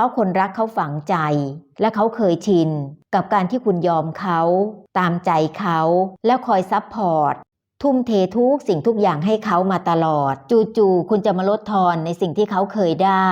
ราะคนรักเขาฝังใจ และเขาเคยชิน กับการที่คุณยอมเขา ตามใจเขา แล้วคอยซับพอร์ตทุ่มเททุกสิ่งทุกอย่างให้เขามาตลอด จู่ๆคุณจะมาลดทอนในสิ่งที่เขาเคยได้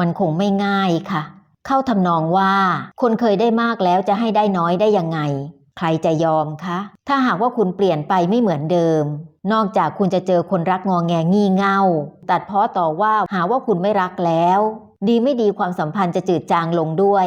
มันคงไม่ง่ายค่ะ เข้าทำนองว่า คนเคยได้มากแล้วจะให้ได้น้อยได้ยังไง ใครจะยอมคะ ถ้าหากว่าคุณเปลี่ยนไปไม่เหมือนเดิม นอกจากคุณจะเจอคนรักงอแงงี่เง่า ตัดเพ้อต่อว่าหาว่าคุณไม่รักแล้ว ดีไม่ดีความสัมพันธ์จะจืดจางลงด้วย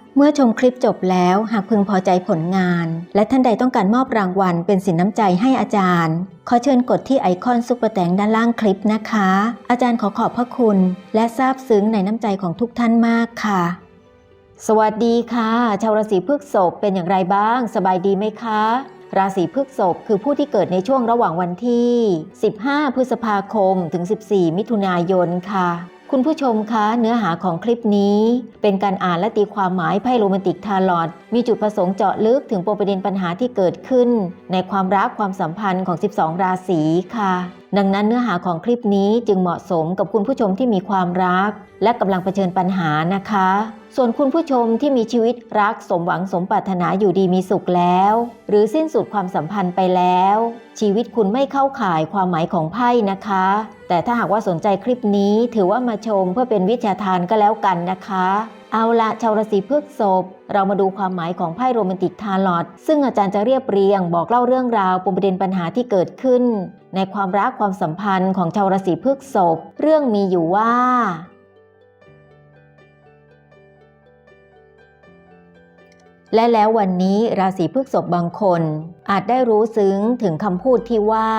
เมื่อชมคลิปจบแล้วหากพึงพอใจผลงาน และท่านใดต้องการมอบรางวัลเป็นสินน้ำใจให้อาจารย์ ขอเชิญกดที่ไอคอนซุปเปอร์แตงด้านล่างคลิปนะคะ อาจารย์ขอขอบพระคุณ และซาบซึ้งในน้ำใจของทุกท่านมากค่ะ สวัสดีค่ะ ชาวราศีพฤษภเป็นอย่างไรบ้าง สบายดีไหมคะ ราศีพฤษภคือผู้ที่เกิดในช่วงระหว่างวันที่ 15 พฤษภาคมถึง 14 มิถุนายนค่ะ คุณผู้ชมคะ เนื้อหาของคลิปนี้ เป็นการอ่านและตีความหมายไพ่โรแมนติกทาลอดมีจุดประสงค์เจาะลึกถึงปมประเด็นปัญหาที่เกิดขึ้น ในความรักความสัมพันธ์ของ 12 ราศีค่ะ ดังนั้นเนื้อหาของคลิปนี้จึงเหมาะสมกับคุณผู้ชมที่มีความรัก และกำลังเผชิญปัญหานะคะ ส่วนคุณผู้ชมที่มีชีวิตรักสมหวังสมปรารถนาอยู่ดีมีสุขแล้ว หรือสิ้นสุดความสัมพันธ์ไปแล้ว ชีวิตคุณไม่เข้าข่ายความหมายของไพ่นะคะ แต่ถ้าหากว่าสนใจคลิปนี้ถือว่ามาชมเพื่อเป็นวิทยาทานก็แล้วกันนะคะเอาละชาวราศีพฤษภเรามาดูความหมายของไพ่โรแมนติกทาลอตซึ่งอาจารย์จะเรียบเรียงบอกเล่าเรื่องราวปมประเด็นปัญหาที่เกิดขึ้น ในความรักความสัมพันธ์ของชาวราศีพฤษภเรื่องมีอยู่ว่า และแล้ววันนี้ราศีพฤษภบางคน อาจได้รู้ซึ้งถึงคำพูดที่ว่า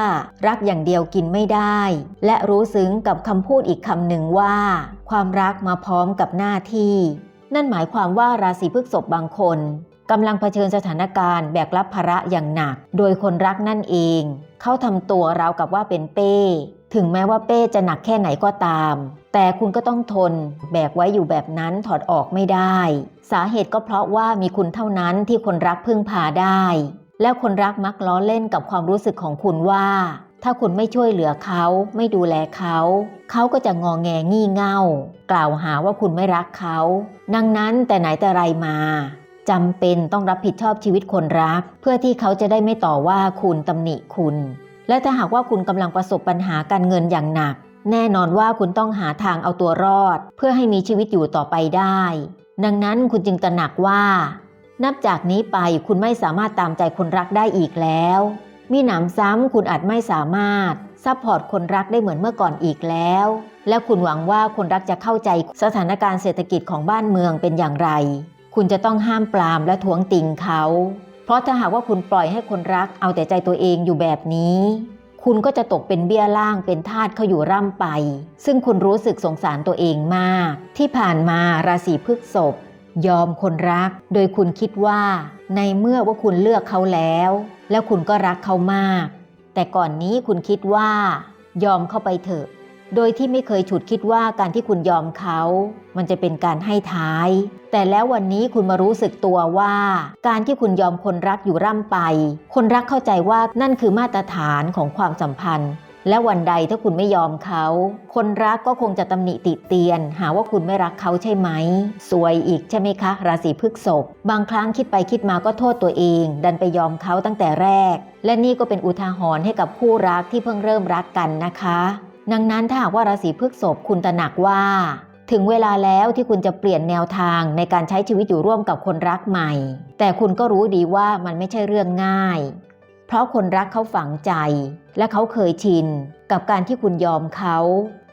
รักอย่างเดียวกินไม่ได้ และรู้ซึ้งกับคำพูดอีกคำหนึ่งว่า ความรักมาพร้อมกับหน้าที่ นั่นหมายความว่าราศีพฤษภบางคน กำลังเผชิญสถานการณ์แบกรับภาระอย่างหนัก โดยคนรักนั่นเอง เขาทำตัวราวกับว่าเป็นเป้ ถึงแม้ว่าเป้จะหนักแค่ไหนก็ตาม แต่คุณก็ต้องทน แบกไว้อยู่แบบนั้นถอดออกไม่ได้ สาเหตุก็เพราะว่ามีคุณเท่านั้นที่คนรักพึ่งพาได้ แล้วคนรักมักล้อเล่นกับความรู้สึกของคุณว่าถ้าคุณไม่ช่วยเหลือเขาไม่ดูแลเขา เขาก็จะงอแงงี่เง่า กล่าวหาว่าคุณไม่รักเขา ดังนั้นแต่ไหนแต่ไรมา จำเป็นต้องรับผิดชอบชีวิตคนรัก เพื่อที่เขาจะได้ไม่ต่อว่าคุณตำหนิคุณ และถ้าหากว่าคุณกำลังประสบปัญหาการเงินอย่างหนัก แน่นอนว่าคุณต้องหาทางเอาตัวรอด เพื่อให้มีชีวิตอยู่ต่อไปได้ ดังนั้นคุณจึงตระหนักว่า นับจากนี้ไปคุณไม่สามารถตามใจคนรักได้อีกแล้ว มีหนำซ้ำคุณอาจไม่สามารถซัพพอร์ตคนรักได้เหมือนเมื่อก่อนอีกแล้ว และคุณหวังว่าคนรักจะเข้าใจสถานการณ์เศรษฐกิจของบ้านเมืองเป็นอย่างไร คุณจะต้องห้ามปรามและทวงติงเขา เพราะถ้าหากว่าคุณปล่อยให้คนรักเอาแต่ใจตัวเองอยู่แบบนี้ คุณก็จะตกเป็นเบี้ยล่างเป็นทาสเขาอยู่ร่ำไป ซึ่งคุณรู้สึกสงสารตัวเองมาก ที่ผ่านมาราศีพฤษภยอมคนรัก โดยคุณคิดว่า ในเมื่อว่าคุณเลือกเขาแล้ว แล้วคุณก็รักเขามาก แต่ก่อนนี้คุณคิดว่า ยอมเข้าไปเถอะ โดยที่ไม่เคยฉุดคิดว่าการที่คุณยอมเขา มันจะเป็นการให้ท้าย แต่แล้ววันนี้คุณมารู้สึกตัวว่า การที่คุณยอมคนรักอยู่ร่ำไป คนรักเข้าใจว่านั่นคือมาตรฐานของความสัมพันธ์ และวันใดถ้าคุณไม่ยอมเขา คนรักก็คงจะตำหนิติเตียน หาว่าคุณไม่รักเขาใช่ไหม สวยอีกใช่ไหมคะ ราศีพฤษภบางครั้งคิดไปคิดมาก็โทษตัวเอง ดันไปยอมเขาตั้งแต่แรก และนี่ก็เป็นอุทาหรณ์ให้กับคู่รักที่เพิ่งเริ่มรักกันนะคะ ดังนั้นถ้าหากว่าราศีพฤษภคุณตระหนักว่า ถึงเวลาแล้วที่คุณจะเปลี่ยนแนวทางในการใช้ชีวิตอยู่ร่วมกับคนรักใหม่ แต่คุณก็รู้ดีว่ามันไม่ใช่เรื่องง่าย เพราะคนรักเขาฝังใจ และเขาเคยชิน กับการที่คุณยอมเขา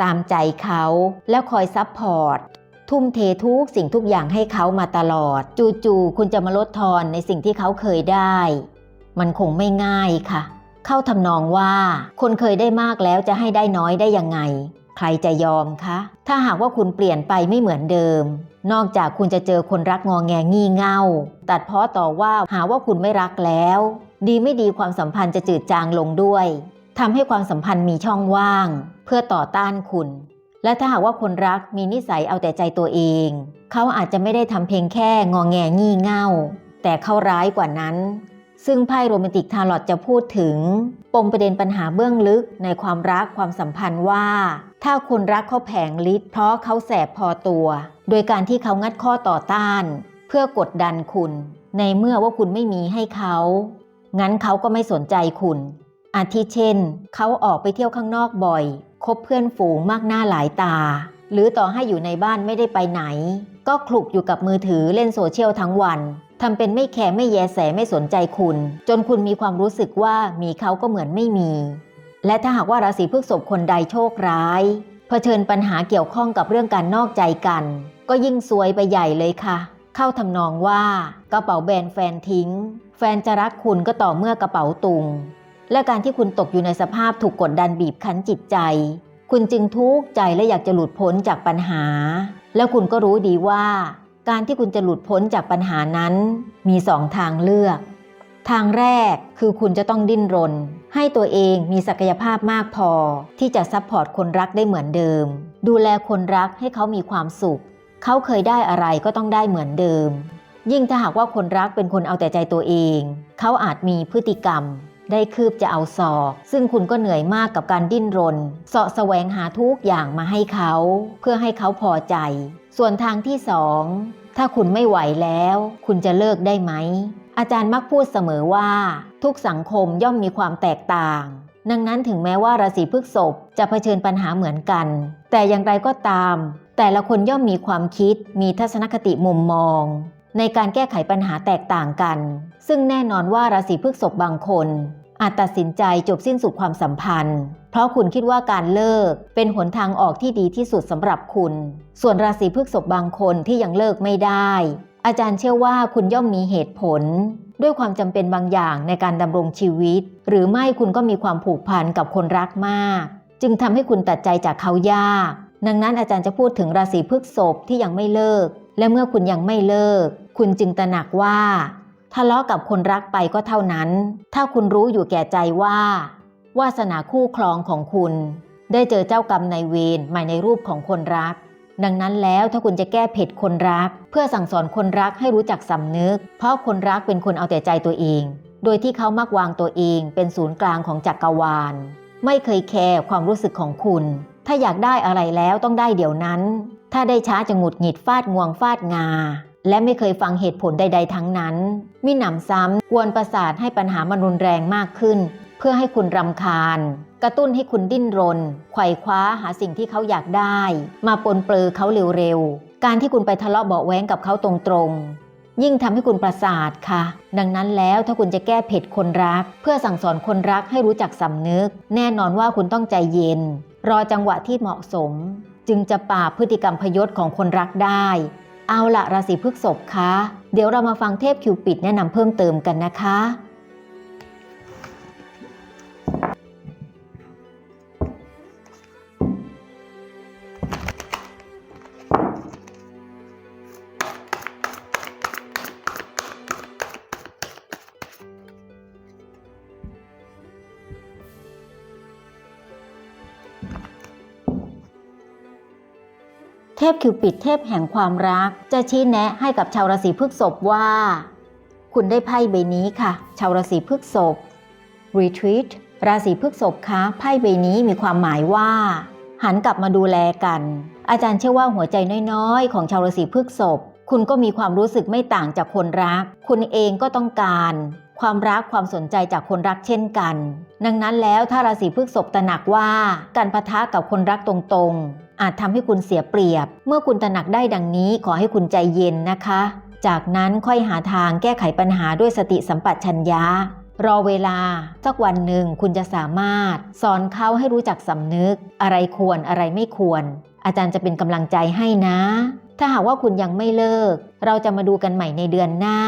ตามใจเขา แล้วคอยซับพอร์ตทุ่มเททุกสิ่งทุกอย่างให้เขามาตลอด จู่ๆคุณจะมาลดทอนในสิ่งที่เขาเคยได้ มันคงไม่ง่ายค่ะ เข้าทำนองว่า คนเคยได้มากแล้วจะให้ได้น้อยได้ยังไง ใครจะยอมคะ ถ้าหากว่าคุณเปลี่ยนไปไม่เหมือนเดิม นอกจากคุณจะเจอคนรักงอแงงี่เง่า ตัดเพ้อต่อว่าหาว่าคุณไม่รักแล้ว ดีไม่ดีความสัมพันธ์จะจืดจางลงด้วยทำให้ความสัมพันธ์มีช่องว่าง เพื่อต่อต้านคุณ และถ้าหากว่าคนรักมีนิสัยเอาแต่ใจตัวเอง เขาอาจจะไม่ได้ทำเพียงแค่งอแงงี่เง่า แต่เขาร้ายกว่านั้น ซึ่งไพ่โรแมนติกทาร์ลอตจะพูดถึง ปมประเด็นปัญหาเบื้องลึกในความรักความสัมพันธ์ว่า ถ้าคนรักเขาแผงฤทธิ์เพราะเขาแสบพอตัว โดยการที่เขางัดข้อต่อต้าน เพื่อกดดันคุณ ในเมื่อว่าคุณไม่มีให้เขา งั้นเขาก็ไม่สนใจคุณ อาทิเช่น เขาออกไปเที่ยวข้างนอกบ่อย คบเพื่อนฝูงมากหน้าหลายตา หรือต่อให้อยู่ในบ้านไม่ได้ไปไหน ก็คลุกอยู่กับมือถือเล่นโซเชียลทั้งวัน ทำเป็นไม่แคร์ไม่แยแสไม่สนใจคุณ จนคุณมีความรู้สึกว่ามีเขาก็เหมือนไม่มี และถ้าหากว่าราศีพฤษภคนใดโชคร้าย เผชิญปัญหาเกี่ยวข้องกับเรื่องการนอกใจกัน ก็ยิ่งซวยไปใหญ่เลยค่ะ เข้าทำนองว่ากระเป๋าแบรนด์แฟนทิ้ง แฟนจะรักคุณก็ต่อเมื่อกระเป๋าตุง และการที่คุณตกอยู่ในสภาพถูกกดดันบีบคั้นจิตใจ คุณจึงทุกข์ใจและอยากจะหลุดพ้นจากปัญหา แล้วคุณก็รู้ดีว่า การที่คุณจะหลุดพ้นจากปัญหานั้น มีสองทางเลือก ทางแรกคือคุณจะต้องดิ้นรน ให้ตัวเองมีศักยภาพมากพอ ที่จะซัพพอร์ตคนรักได้เหมือนเดิม ดูแลคนรักให้เขามีความสุข เขาเคยได้อะไรก็ต้องได้เหมือนเดิม ยิ่งถ้าหากว่าคนรักเป็นคนเอาแต่ใจตัวเอง เขาอาจมีพฤติกรรมได้คืบจะเอาศอก ซึ่งคุณก็เหนื่อยมากกับการดิ้นรนเสาะแสวงหาทุกอย่างมาให้เขา เพื่อให้เขาพอใจ ส่วนทางที่สอง ถ้าคุณไม่ไหวแล้ว คุณจะเลิกได้ไหม อาจารย์มักพูดเสมอว่า ทุกสังคมย่อมมีความแตกต่าง ดังนั้นถึงแม้ว่าราศีพฤษภจะเผชิญปัญหาเหมือนกัน แต่อย่างไรก็ตาม แต่ละคนย่อมมีความคิด มีทัศนคติมุมมอง ในการแก้ไขปัญหาแตกต่างกัน ซึ่งแน่นอนว่าราศีพฤษภบางคน อาจตัดสินใจจบสิ้นสุดความสัมพันธ์ เพราะคุณคิดว่าการเลิกเป็นหนทางออกที่ดีที่สุดสำหรับคุณ ส่วนราศีพฤษภบางคนที่ยังเลิกไม่ได้ อาจารย์เชื่อว่าคุณย่อมมีเหตุผล ด้วยความจำเป็นบางอย่างในการดำรงชีวิต หรือไม่คุณก็มีความผูกพันกับคนรักมาก จึงทำให้คุณตัดใจจากเขายาก ดังนั้นอาจารย์จะพูดถึงราศีพฤษภที่ยังไม่เลิก และเมื่อคุณยังไม่เลิก คุณจึงตระหนักว่า ทะเลาะกับคนรักไปก็เท่านั้น ถ้าคุณรู้อยู่แก่ใจว่า วาสนาคู่ครองของคุณ ได้เจอเจ้ากรรมนายเวรมาในรูปของคนรัก ดังนั้นแล้วถ้าคุณจะแก้เผ็ดคนรัก เพื่อสั่งสอนคนรักให้รู้จักสำนึก เพราะคนรักเป็นคนเอาแต่ใจตัวเอง โดยที่เขามักวางตัวเองเป็นศูนย์กลางของจักรวาล ไม่เคยแคร์ความรู้สึกของคุณ ถ้าอยากได้อะไรแล้วต้องได้เดี๋ยวนั้น ถ้าได้ช้าจะหงุดหงิดฟาดงวงฟาดงา และไม่เคยฟังเหตุผลใด ๆ ทั้งนั้น มิหนำซ้ำกวนประสาทให้ปัญหามันรุนแรงมากขึ้น เพื่อให้คุณรำคาญ กระตุ้นให้คุณดิ้นรนไขว่คว้าหาสิ่งที่เขาอยากได้ มาปนเปื้อเขาเร็วๆ การที่คุณไปทะเลาะเบาแว้งกับเขาตรงๆ ยิ่งทำให้คุณประสาทค่ะ ดังนั้นแล้วถ้าคุณจะแก้เผ็ดคนรัก เพื่อสั่งสอนคนรักให้รู้จักสำนึก แน่นอนว่าคุณต้องใจเย็น รอจังหวะที่เหมาะสม จึงจะปราบพฤติกรรมพยศของคนรักได้ เอาละราศีพฤษภคะ เดี๋ยวเรามาฟังเทพคิวปิดแนะนำเพิ่มเติมกันนะคะ เทพคิวปิดเทพแห่งความรัก จะชี้แนะให้กับชาวราศีพฤษภว่า คุณได้ไพ่ใบนี้ค่ะ ชาวราศีพฤษภ Retreat ราศีพฤษภคะไพ่ใบนี้มีความหมายว่า หันกลับมาดูแลกัน อาจารย์เชื่อว่าหัวใจน้อยๆ ของชาวราศีพฤษภคุณก็มีความรู้สึกไม่ต่างจากคนรัก คุณเองก็ต้องการ ความรักความสนใจจากคนรักเช่นกัน ดังนั้นแล้วถ้าราศีพฤษภตระหนักว่าการปะทะกับคนรักตรงๆ อาจทำให้คุณเสียเปรียบ เมื่อคุณตระหนักได้ดังนี้ขอให้คุณใจเย็นนะคะ จากนั้นค่อยหาทางแก้ไขปัญหาด้วยสติสัมปชัญญะรอเวลา สักวันหนึ่งคุณจะสามารถ สอนเขาให้รู้จักสำนึก อะไรควรอะไรไม่ควร อาจารย์จะเป็นกำลังใจให้นะ ถ้าหากว่าคุณยังไม่เลิก เราจะมาดูกันใหม่ในเดือนหน้า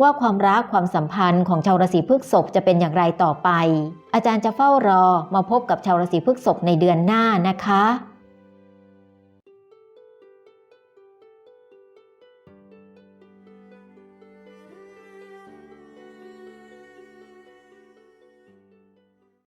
ว่าความรักความสัมพันธ์ของชาวราศีพฤษภจะเป็นอย่างไรต่อไป อาจารย์จะเฝ้ารอมาพบกับชาวราศีพฤษภในเดือนหน้านะคะ